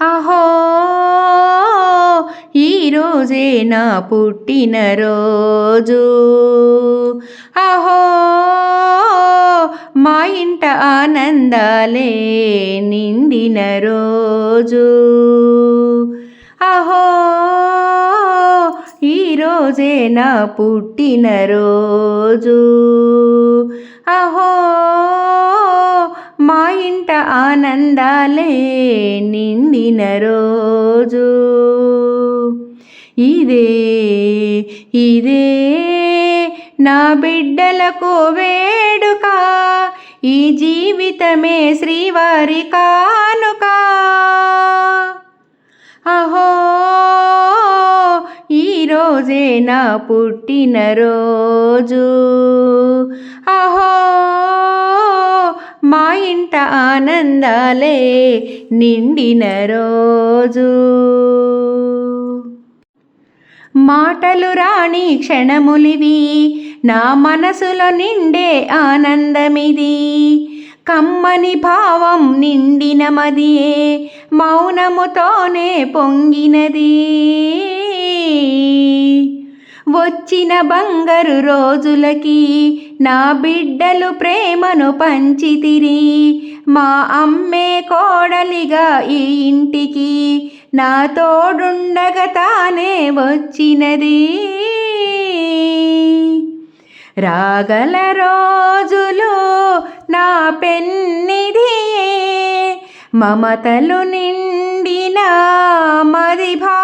అహో ఈరోజే నా పుట్టినరోజు అహో మా ఇంట ఆనందాలే నిండిన రోజు. అహో ఈరోజే నా పుట్టినరోజు అహో ఆనందాలే నిండిన రోజు. ఇదే ఇదే నా బిడ్డలకు వేడుక. ఈ జీవితమే శ్రీవారి కానుక. అహో ఈరోజే నా పుట్టినరోజు అహో మా ఇంట ఆనందాలే నిండిన రోజు. మాటలు రాని క్షణములివి నా మనసులో నిండే ఆనందమిది. కమ్మని భావం నిండిన మదియే మౌనముతోనే పొంగినది. వచ్చిన బంగారు రోజులకి నా బిడ్డలు ప్రేమను పంచితిరి. మా అమ్మే కోడలిగా ఈ ఇంటికి నా తోడుండగా తానే వచ్చినది. రాగల రోజులు నా పెన్నిది మమతలు నిండిన మది భా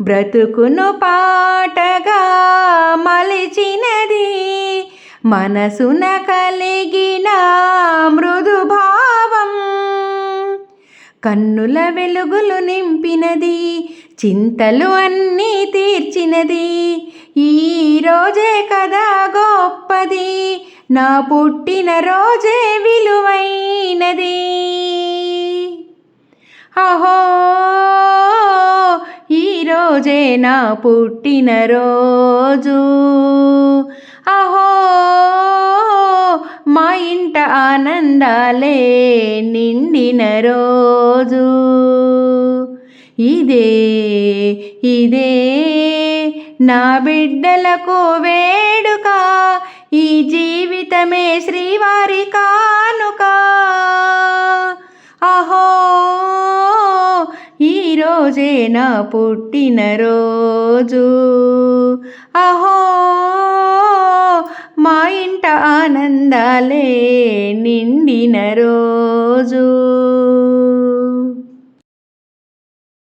బ్రతుకును పాటగా మలిచినది మనసున కలిగిన మృదుభావం. కన్నుల వెలుగులు నింపినది చింతలు అన్నీ తీర్చినది. ఈ రోజే కదా గొప్పది నా పుట్టిన రోజే విలువైనది. అహో! రోజే నా పుట్టినరోజు అహో మా ఇంట ఆనందాలే నిండిన రోజు. ఇదే ఇదే నా బిడ్డలకు వేడుక. ఈ జీవితమే శ్రీవారికా. ఈరోజే నా పుట్టినరోజు అహో మా ఇంట ఆనందాలే నిండిన రోజు.